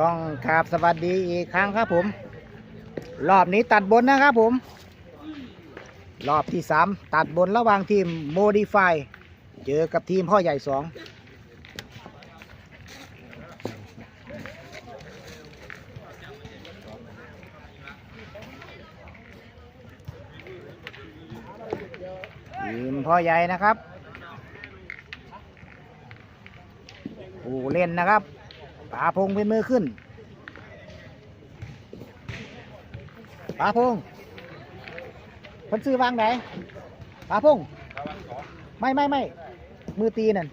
ต้องครับสวัสดีอีกครั้งครับผม รอบนี้ตัดบนนะครับผม รอบที่สามตัดบนระหว่างทีมโมดิฟายเจอกับทีมพ่อใหญ่สองทีมพ่อใหญ่นะครับผู้เล่นนะครับ ป๋าพงเป็นมือขึ้นป๋าพงเพิ่นซื้อวางไหนป๋าพงไม่ไม่ไม่มือตีนั่น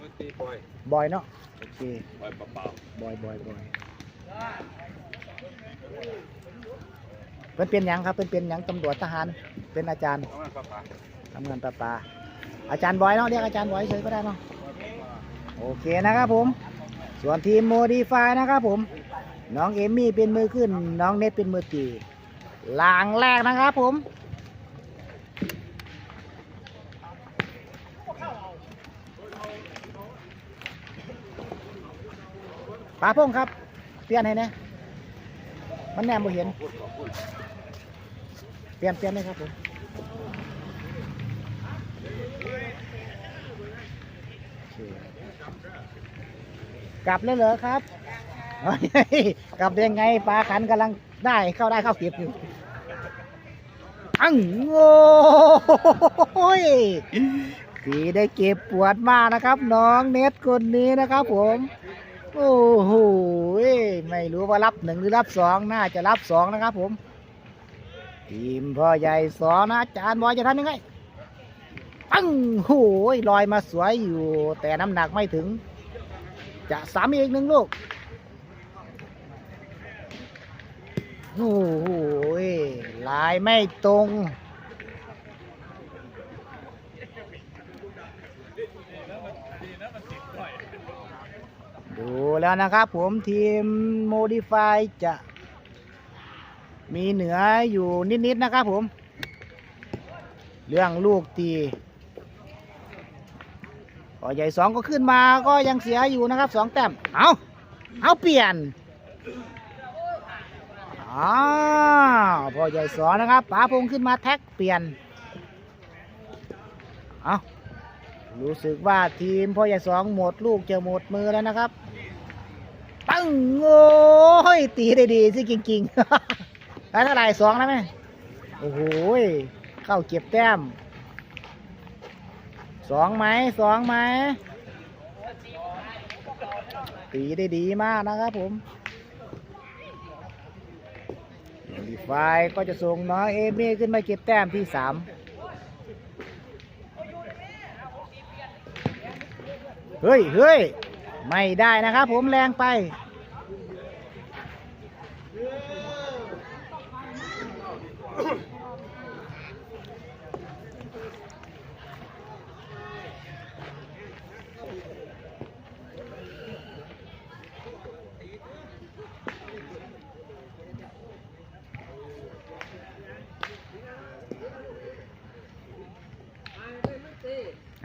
มือตีบอยบอยเนาะโอเคบอยเปล่าบอยบอยบอยเพิ่นเป็นหยังครับเพิ่นเป็นหยังตำรวจทหารเป็นอาจารย์ๆต้องมาปะปะทำงานประปาอาจารย์บอยเนาะเรียกอาจารย์บอยเฉยก็ได้เนาะโอเคนะครับผม ส่วนทีมโมดีฟายนะครับผม น้องเอมี่เป็นมือขึ้น น้องเนตเป็นมือตีลางแรกนะครับผมปาพงครับเปลี่ยนให้นะมันแนมบ่เห็น เปลี่ยนเปลี่ยนเลยครับผมโอเค กลับแล้วเหรอครับกลับได้ไงปลาขันกำลังได้เข้าได้เข้าเก็บอยู่อังโอ้ยสีได้เก็บปวดมากนะครับ น้องเน็ตคนนี้นะครับ ผม โอ้โหไม่รู้ว่ารับหนึ่งหรือรับสองน่าจะรับสองนะครับ ผม ทีมพ่อใหญ่สอนนะอาจารย์บอยจะทำยังไงปังโอ้ยลอยมาสวยอยู่ แต่น้ำหนักไม่ถึง จะสามอีกหนึ่งลูก โอ้โหลายไม่ตรง ดูแล้วนะครับผมทีมโมดิฟายจะมีเหนืออยู่นิด ๆ นะครับผม เรื่องลูกตี อใหญ่สองก็ขึ้นมาก็ยังเสียอยู่นะครับสองแต้มเอาเอาเปลี่ยนอ้าวพอใหญ่สองนะครับป๋าพงขึ้นมาแท็กเปลี่ยนเอารู้สึกว่าทีมพ่อใหญ่สองหมดลูกจะหมดมือแล้วนะครับตั้งโอ้ยตีได้ดีสิจริงๆได้เท่าไหร่สองแล้วไหมโอ้โหเข้าเก็บแต้ม สองไหมสองไหมตีได้ดีมากนะครับผมดีไฟก็จะส่งน้องเอเม่ขึ้นมาเก็บแต้มที่สามเฮ้ยเฮ้ยไม่ได้นะครับผมแรงไป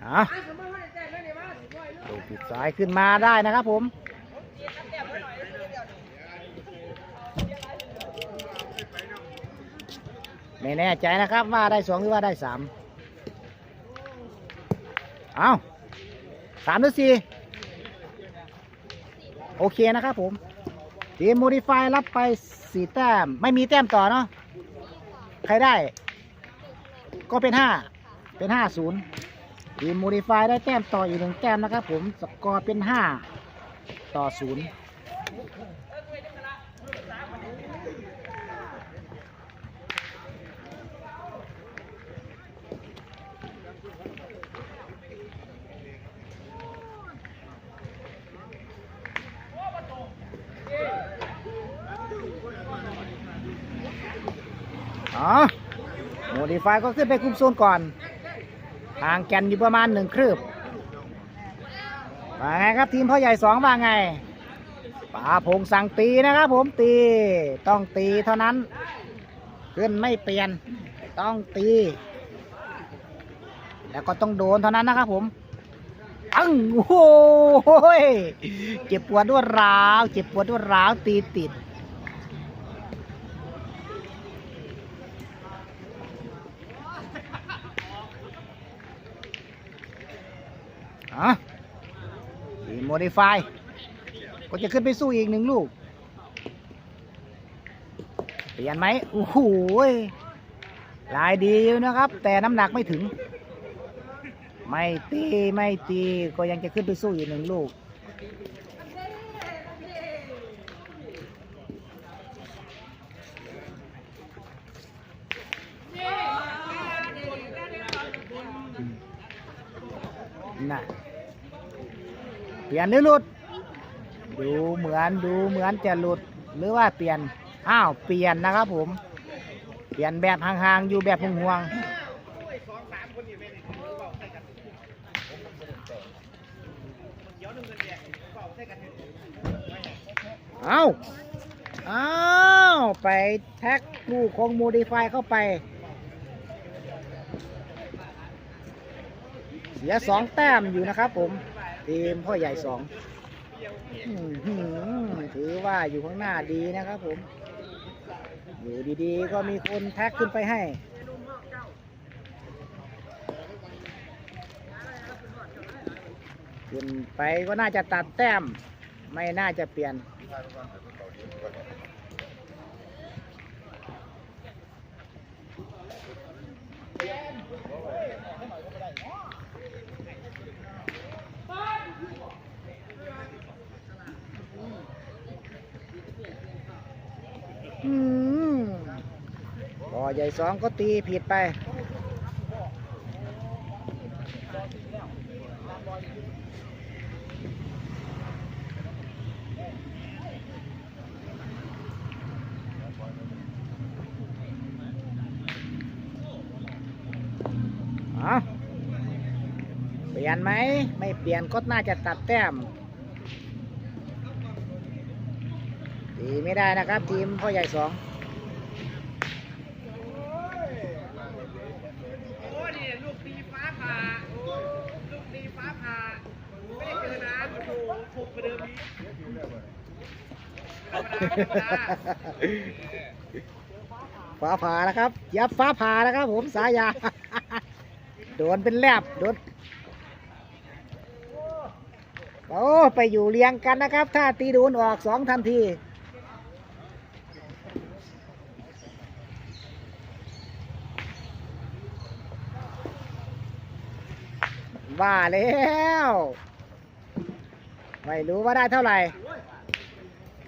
อะลูกปิดสายขึ้นมาได้นะครับผมไม่แน่ใจนะครับว่าได้สองหรือว่าได้สามเอาสามหรือสี่โอเคนะครับผมทีมโมดิฟายรับไปสี่แต้ม ไม่มีแต้มต่อเนาะใครได้ ก็เป็นห้าเป็นห้าศูนย์ ทีมโมดิฟายได้แต้มต่ออีกหนึ่งแต้มนะครับผมสกอร์เป็น 5 ต่อ0อ๋อโมดิฟายก็ขึ้นไปคุมโซนก่อน ห่างแกนอยู่ประมาณหนึ่งครืบว่าไงครับทีมพ่อใหญ่สองว่าไงป่าพงสั่งตีนะครับผมตีต้องตีเท่านั้นขึ้นไม่เปลี่ยนต้องตี แล้วก็ต้องโดนเท่านั้นนะครับผมอังโอ้ยเจ็บปวดรวดร้าว เจ็บปวดรวดร้าวตีติด อะทีโมดิฟายก็จะขึ้นไปสู้อีกหนึ่งลูก เปลี่ยนไหมโอ้โหลายดีนะครับ แต่น้ำหนักไม่ถึง ไม่ตีไม่ตีก็ยังจะขึ้นไปสู้อีกหนึ่งลูกน่ะ ลี่ยนหรือหลุด ดูเหมือนดูเหมือนจะหลุดหรือว่าเปลี่ยน อ้าวเปลี่ยนนะครับผม เปลี่ยนแบบห่างๆอยู่แบบห่วงเอาเอาไปแท็กลูกของโมดิฟายเข้าไป เสียสองแต้มอยู่นะครับผม ทีมพ่อใหญ่สองถือว่าอยู่ข้างหน้าดีนะครับผม อยู่ดีๆ ก็มีคนแท็กขึ้นไปให้ ขึ้นไปก็น่าจะตัดแต้ม ไม่น่าจะเปลี่ยน อืมพ่อใหญ่สองก็ตีผิดไปอเปลี่ยนไหม ไม่เปลี่ยนก็น่าจะตัดแต้ม ตีไม่ได้นะครับ ทีมพ่อใหญ่สองโอ้ดีลูกตีฟ้าผ่าลูกตีฟ้าผ่าไม่ได้เจอน้ำโอ้โหถูกกว่าเดิมอีฟ้าผ่านะครับยับฟ้าผ่านะครับ ผมสายา โดนเป็นแลบโดนโอ้ไปอยู่เรียงกันนะครับ ถ้าตีโดนออกสองทันที ว่าแล้ว ไม่รู้ว่าได้เท่าไหร่